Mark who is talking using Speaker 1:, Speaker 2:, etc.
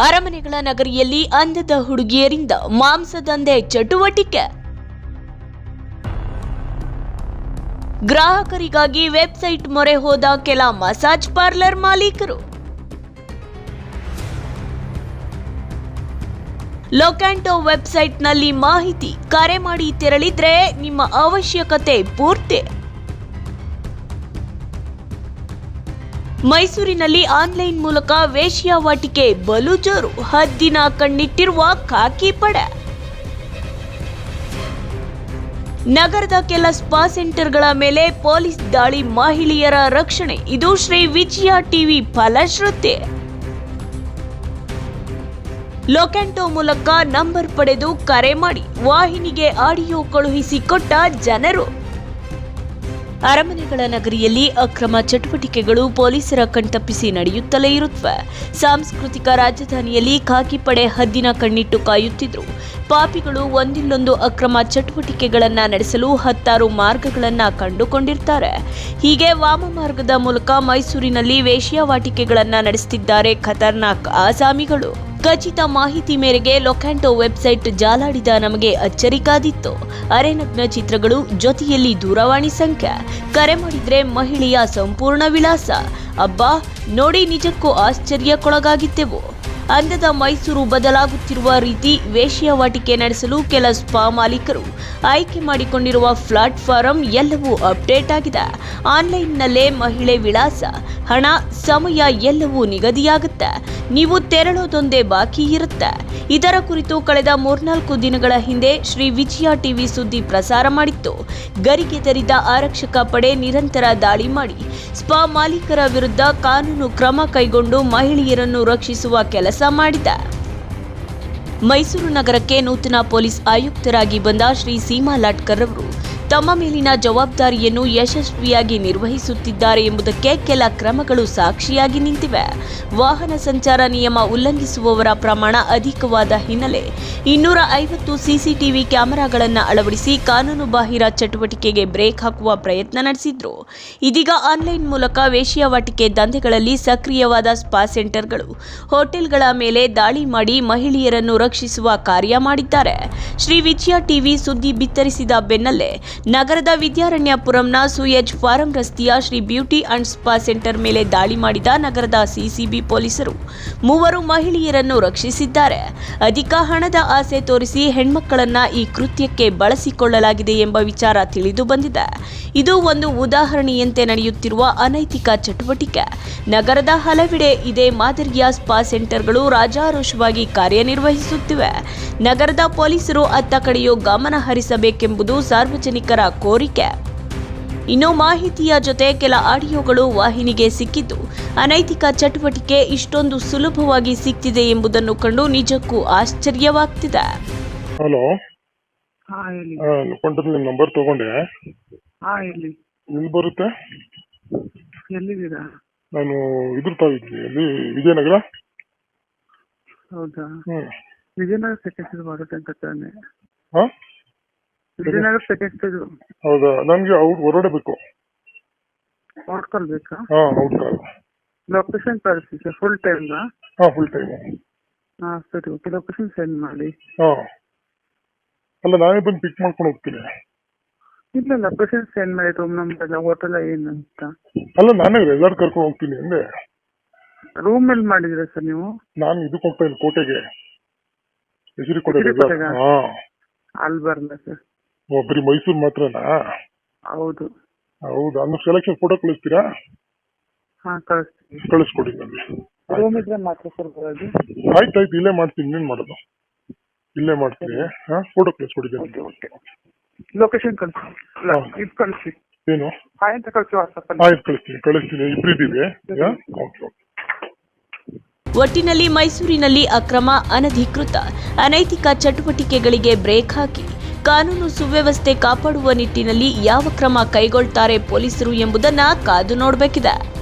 Speaker 1: ಅರಮನೆಗಳ ನಗರಿಯಲ್ಲಿ ಅಂದದ ಹುಡುಗಿಯರಿಂದ ಮಾಂಸದಂಧೆ ಚಟುವಟಿಕೆ. ಗ್ರಾಹಕರಿಗಾಗಿ ವೆಬ್ಸೈಟ್ ಮೊರೆ ಹೋದ ಕೆಲ ಮಸಾಜ್ ಪಾರ್ಲರ್ ಮಾಲೀಕರು. ಲೊಕ್ಯಾಂಟೋ ವೆಬ್ಸೈಟ್ನಲ್ಲಿ ಮಾಹಿತಿ, ಕರೆ ಮಾಡಿ ತೆರಳಿದ್ರೆ ನಿಮ್ಮ ಅವಶ್ಯಕತೆ ಪೂರ್ತಿ. ಮೈಸೂರಿನಲ್ಲಿ ಆನ್ಲೈನ್ ಮೂಲಕ ವೇಶ್ಯಾವಾಟಿಕೆ ಬಲು ಜೋರು ಹದ್ದಿನ ಕಣ್ಣಿಟ್ಟಿರುವ ಖಾಕಿ ಪಡೆ. ನಗರದ ಕೆಲ ಸ್ಪಾ ಸೆಂಟರ್ಗಳ ಮೇಲೆ ಪೊಲೀಸ್ ದಾಳಿ, ಮಹಿಳೆಯರ ರಕ್ಷಣೆ, ಇದು ಶ್ರೀ ವಿಜಯ ಟಿವಿ ಫಲಶ್ರುತಿ ಲೊಕ್ಯಾಂಟೋ ಮೂಲಕ ನಂಬರ್ ಪಡೆದು ಕರೆ ಮಾಡಿ, ವಾಹಿನಿಗೆ ಆಡಿಯೋ ಕಳುಹಿಸಿಕೊಟ್ಟ ಜನರು. ಅರಮನೆಗಳ ನಗರಿಯಲ್ಲಿ ಅಕ್ರಮ ಚಟುವಟಿಕೆಗಳು ಪೊಲೀಸರ ಕಣ್ತಪ್ಪಿಸಿ ನಡೆಯುತ್ತಲೇ ಇರುತ್ತವೆ ಸಾಂಸ್ಕೃತಿಕ ರಾಜಧಾನಿಯಲ್ಲಿ ಖಾಕಿ ಪಡೆ ಹದ್ದಿನ ಕಣ್ಣಿಟ್ಟು ಕಾಯುತ್ತಿದ್ರು. ಪಾಪಿಗಳು ಒಂದಿಲ್ಲೊಂದು ಅಕ್ರಮ ಚಟುವಟಿಕೆಗಳನ್ನು ನಡೆಸಲು ಹತ್ತಾರು ಮಾರ್ಗಗಳನ್ನು ಕಂಡುಕೊಂಡಿರ್ತಾರೆ. ಹೀಗೆ ವಾಮ ಮಾರ್ಗದ ಮೂಲಕ ಮೈಸೂರಿನಲ್ಲಿ ವೇಶ್ಯಾವಾಟಿಕೆಗಳನ್ನು ನಡೆಸುತ್ತಿದ್ದಾರೆ ಖತರ್ನಾಕ್ ಆಸಾಮಿಗಳು. ಖಚಿತ ಮಾಹಿತಿ ಮೇರೆಗೆ ಲೊಕ್ಯಾಂಟೊ ವೆಬ್ಸೈಟ್ ಜಾಲಾಡಿದ ನಮಗೆ ಅಚ್ಚರಿ ಕಾದಿತ್ತು ಅರೆನಗ್ನ ಚಿತ್ರಗಳು ಜೊತೆಯಲ್ಲಿ ದೂರವಾಣಿ ಸಂಖ್ಯೆ, ಕರೆ ಮಾಡಿದ್ರೆ ಮಹಿಳೆಯ ಸಂಪೂರ್ಣ ವಿಳಾಸ. ಅಬ್ಬಾ, ನೋಡಿ ನಿಜಕ್ಕೂ ಆಶ್ಚರ್ಯಕ್ಕೊಳಗಾಗಿದ್ದೆವು. ಅಂದದ ಮೈಸೂರು ಬದಲಾಗುತ್ತಿರುವ ರೀತಿ ವೇಶ್ಯಾವಾಟಿಕೆ ನಡೆಸಲು ಕೆಲ ಸ್ಪಾ ಮಾಲೀಕರು ಆಯ್ಕೆ ಮಾಡಿಕೊಂಡಿರುವ ಪ್ಲಾಟ್ಫಾರಂ ಎಲ್ಲವೂ ಅಪ್ಡೇಟ್ ಆಗಿದೆ. ಆನ್ಲೈನ್ನಲ್ಲೇ ಮಹಿಳೆ ವಿಳಾಸ, ಹಣ, ಸಮಯ ಎಲ್ಲವೂ ನಿಗದಿಯಾಗುತ್ತೆ. ನೀವು ತೆರಳೋದೊಂದೇ ಬಾಕಿ ಇರುತ್ತೆ. ಇದರ ಕುರಿತು ಕಳೆದ ಮೂರ್ನಾಲ್ಕು ದಿನಗಳ ಹಿಂದೆ ಶ್ರೀ ವಿಜಯ ಟಿವಿ ಸುದ್ದಿ ಪ್ರಸಾರ ಮಾಡಿತ್ತು. ಗರಿಗೆ ತೆರಿದ ಆರಕ್ಷಕ ಪಡೆ ನಿರಂತರ ದಾಳಿ ಮಾಡಿ. ಸ್ಪಾ ಮಾಲೀಕರ ವಿರುದ್ಧ ಕಾನೂನು ಕ್ರಮ ಕೈಗೊಂಡು ಮಹಿಳೆಯರನ್ನು ರಕ್ಷಿಸುವ ಕೆಲಸ ಮಾಡಿದೆ. ಮೈಸೂರು ನಗರಕ್ಕೆ ನೂತನ ಪೊಲೀಸ್ ಆಯುಕ್ತರಾಗಿ ಬಂದ ಶ್ರೀ ಸೀಮಾ ಲಾಟ್ಕರ್ ಅವರು ತಮ್ಮ ಮೇಲಿನ ಜವಾಬ್ದಾರಿಯನ್ನು ಯಶಸ್ವಿಯಾಗಿ ನಿರ್ವಹಿಸುತ್ತಿದ್ದಾರೆ ಎಂಬುದಕ್ಕೆ ಕೆಲ ಕ್ರಮಗಳು ಸಾಕ್ಷಿಯಾಗಿ ನಿಂತಿವೆ. ವಾಹನ ಸಂಚಾರ ನಿಯಮ ಉಲ್ಲಂಘಿಸುವವರ ಪ್ರಮಾಣ ಅಧಿಕವಾದ ಹಿನ್ನೆಲೆ ಇನ್ನೂರ ಐವತ್ತು ಸಿಸಿಟಿವಿ ಕ್ಯಾಮೆರಾಗಳನ್ನು ಅಳವಡಿಸಿ ಕಾನೂನು ಬಾಹಿರ ಚಟುವಟಿಕೆಗೆ ಬ್ರೇಕ್ ಹಾಕುವ ಪ್ರಯತ್ನ ನಡೆಸಿದ್ರು. ಇದೀಗ ಆನ್ಲೈನ್ ಮೂಲಕ ವೇಶ್ಯಾವಾಟಿಕೆ ದಂಧೆಗಳಲ್ಲಿ ಸಕ್ರಿಯವಾದ ಸ್ಪಾ ಸೆಂಟರ್ಗಳು ಹೋಟೆಲ್ಗಳ ಮೇಲೆ ದಾಳಿ ಮಾಡಿ ಮಹಿಳೆಯರನ್ನು ರಕ್ಷಿಸುವ ಕಾರ್ಯ ಮಾಡಿದ್ದಾರೆ. ಶ್ರೀ ವಿಜಯ ಟಿವಿ ಸುದ್ದಿ ಬಿತ್ತರಿಸಿದ ಬೆನ್ನಲ್ಲೇ ನಗರದ ವಿದ್ಯಾರಣ್ಯಪುರಂನ ಸುಯಜ್ ಫಾರಂ ರಸ್ತೆಯ Shri beauty and spa centre ಮೇಲೆ ದಾಳಿ ಮಾಡಿದ ನಗರದ ಸಿಸಿಬಿ ಪೊಲೀಸರು. ಮೂವರು ಮಹಿಳೆಯರನ್ನು ರಕ್ಷಿಸಿದ್ದಾರೆ. ಅಧಿಕ ಹಣದ ಆಸೆ ತೋರಿಸಿ ಹೆಣ್ಮಕ್ಕಳನ್ನ ಈ ಕೃತ್ಯಕ್ಕೆ ಬಳಸಿಕೊಳ್ಳಲಾಗಿದೆ ಎಂಬ ವಿಚಾರ ತಿಳಿದು ಬಂದಿದೆ. ಇದು ಒಂದು ಉದಾಹರಣೆಯಂತೆ ನಡೆಯುತ್ತಿರುವ ಅನೈತಿಕ ಚಟುವಟಿಕೆ. ನಗರದ ಹಲವೆಡೆ ಇದೇ ಮಾದರಿಯ ಸ್ಪಾ ಸೆಂಟರ್ಗಳು ರಾಜಾರೋಷವಾಗಿ ಕಾರ್ಯನಿರ್ವಹಿಸುತ್ತಿವೆ. ನಗರದ ಪೊಲೀಸರು ಅತ್ತ ಕಡೆಯೂ ಗಮನ ಹರಿಸಬೇಕೆಂಬುದು ಸಾರ್ವಜನಿಕರ ಕೋರಿಕೆ. ಇನ್ನು ಮಾಹಿತಿಯ ಜೊತೆ ಕೆಲ ಆಡಿಯೋಗಳು ವಾಹಿನಿಗೆ ಸಿಕ್ಕಿದ್ದು ಅನೈತಿಕ ಚಟುವಟಿಕೆ ಇಷ್ಟೊಂದು ಸುಲಭವಾಗಿ ಸಿಕ್ತಿದೆ ಎಂಬುದನ್ನು ಕಂಡು ನಿಜಕ್ಕೂ ಆಶ್ಚರ್ಯವಾಗ್ತಿದೆ.
Speaker 2: ಹಲೋ.
Speaker 3: ಹಾ ಹೇಳಿ.
Speaker 2: ನಿಮ್ಮ ನಂಬರ್ ತಗೊಂಡೆ.
Speaker 3: ಹಾ ಹೇಳಿ.
Speaker 2: ಎಲ್ಲಿ ಬರುತ್ತೆ?
Speaker 3: ಎಲ್ಲಿದ್ದೀರಾ?
Speaker 2: ನಾನು ಇದ್ರ ತಾವಿದ್ವಿ ಎಲ್ಲಿ ವಿಜಯನಗರ?
Speaker 3: ಹೌದಾ?
Speaker 2: ಹ್ಮ್.
Speaker 3: ವಿಜಯನಗರ ಸೆಕೆಂಡ್ ಮಾಡುತ್ತೆ ಅಂತ ತಾನೆ.
Speaker 2: ಹಾ?
Speaker 3: ಸೆಕೆಂಡ್ ಸ್ಟೇಜ್
Speaker 2: ಹೌದಾ? ನಮ್ಗೆ ಔಟ್ ಹೊರಗಡೆ ಬೇಕು
Speaker 3: ನೋಡ್ಕೊಳ್ಬೇಕಾ
Speaker 2: ಹಾ ಔಟ್ ಕಾಲ್
Speaker 3: ಲೊಕೇಶನ್ ಕಳಿಸಿ ಸರ್ ಫುಲ್ ಟೈಮ್
Speaker 2: ಹಾ ಫುಲ್ ಟೈಮ್
Speaker 3: ಹಾ ಸರಿ ಓಕೆ ಲೊಕೇಶನ್ ಸೆಂಡ್ ಮಾಡಿ.
Speaker 2: ಹಾ. ಅಲ್ಲ ನಾನೇ ಬಂದು ಪಿಕ್ ಮಾಡ್ಕೊಂಡು ಹೋಗ್ತೀನಿ.
Speaker 3: ಇಲ್ಲ ಲೊಕೇಶನ್ ಸೆಂಡ್ ಮಾಡಿ ರೂಮ್ ನಂಬರ್ ಎಲ್ಲ ಹೋಟೆಲ್ ಏನಂತ
Speaker 2: ಅಲ್ಲ ನಾನೇ ಎಲ್ಲರೂ ಕರ್ಕೊಂಡು ಹೋಗ್ತೀನಿ ಅಂದೆ.
Speaker 3: ರೂಮ್ ಎಲ್ಲಿ ಮಾಡಿದ್ರೆ ಸರ್ ನೀವು?
Speaker 2: ನಾನು ಇದಕ್ಕೆ ಹೋಗ್ತಾ ಇದ್ದೀನಿ ಕೋಟೆಗೆ. ಹೆಸರಿಕೋಟೆ ರೆಸಾರ್ಟ್ ಹಾ.
Speaker 3: ಅಲ್ಲಿ ಬರಲ್ಲ ಸರ್.
Speaker 2: ಓ, ಬರೀ ಮೈಸೂರು ಮಾತ್ರನಾ?
Speaker 3: ಹೌದು.
Speaker 2: ಹೌದಾ? ಅಂದ್ರೆ ಸೆಲೆಕ್ಷನ್ ಫೋಟೋ ಕಳಿಸ್ತೀರಾ?
Speaker 3: ಹಾ ಕಳಿಸ್ತೀನಿ.
Speaker 2: ಕಳಿಸ್ಕೊಡಿ ನನಗೆ.
Speaker 3: ರೂಮ್ ಇದ್ರೆ ಮಾತ್ರ ಸರ್ ಬರೋದು.
Speaker 2: ಆಯ್ತು ಆಯ್ತು. ಇಲ್ಲೇ ಮಾಡ್ತೀನಿ. ಇನ್ನೇನು ಮಾಡೋದು. ಇಲ್ಲೇ ಮಾಡ್ತೀನಿ. ಹಾ ಫೋಟೋ ಕಳಿಸ್ಕೊಡಿ
Speaker 3: ಓಕೆ ಓಕೆ ಲೊಕೇಶನ್ ಕಳಿಸಿ. ಹಾ. ಇದು ಕಳಿಸಿ.
Speaker 2: ಏನು?
Speaker 3: ಹಾಯ್ ಅಂತ ಕಳಿಸಿ ವಾಟ್ಸಪ್ಪಲ್ಲಿ
Speaker 2: ಆಯ್ತು ಕಳಿಸ್ತೀನಿ. ಕಳಿಸ್ತೀನಿ. ಇಬ್ಬರಿದ್ದೀವಿ ಓಕೆ ಓಕೆ
Speaker 1: ಒಟ್ಟಿನಲ್ಲಿ ಮೈಸೂರಿನಲ್ಲಿ ಅಕ್ರಮ ಅನಧಿಕೃತ ಅನೈತಿಕ ಚಟುವಟಿಕೆಗಳಿಗೆ ಬ್ರೇಕ್ ಹಾಕಿ. ಕಾನೂನು ಸುವ್ಯವಸ್ಥೆ ಕಾಪಾಡುವ ನಿಟ್ಟಿನಲ್ಲಿ ಯಾವ ಕ್ರಮ ಕೈಗೊಳ್ತಾರೆ ಪೊಲೀಸರು ಎಂಬುದನ್ನ ಕಾದು ನೋಡಬೇಕಿದೆ.